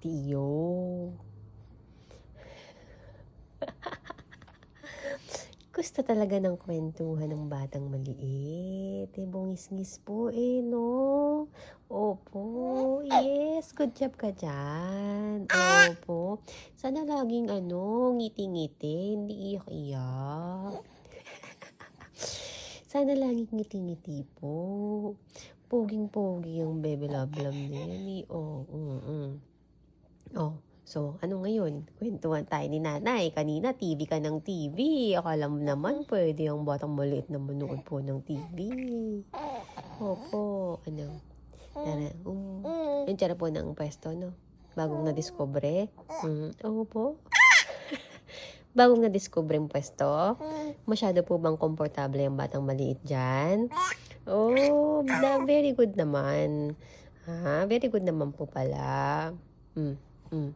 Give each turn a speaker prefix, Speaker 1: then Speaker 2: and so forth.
Speaker 1: Tiyo. Gusto talaga ng kwentuhan ng batang maliit. Eh, bungis-ngis po eh, no? Opo, yes. Good job ka dyan. Opo. Sana laging ano, ngiti-ngiti, hindi iyak-iyak. Sana laging ngiti-ngiti po. Poging-pogi yung bebe love-love na yan eh. Oh, mm, mm. Oh, so ano ngayon? Kwentuhan tayo ni nanay. Kanina TV ka ng TV. Akala mo naman pwede ang batang maliit na manood po ng TV. Opo, ano? Tara, um, yung tiyara po ng pwesto, no? Bagong na-discover. Mm, opo. Bagong na-discover yung pwesto. Masyado po bang komportable yung batang maliit dyan? Oh, very good naman. Ha, very good naman po pala. Mm, mm.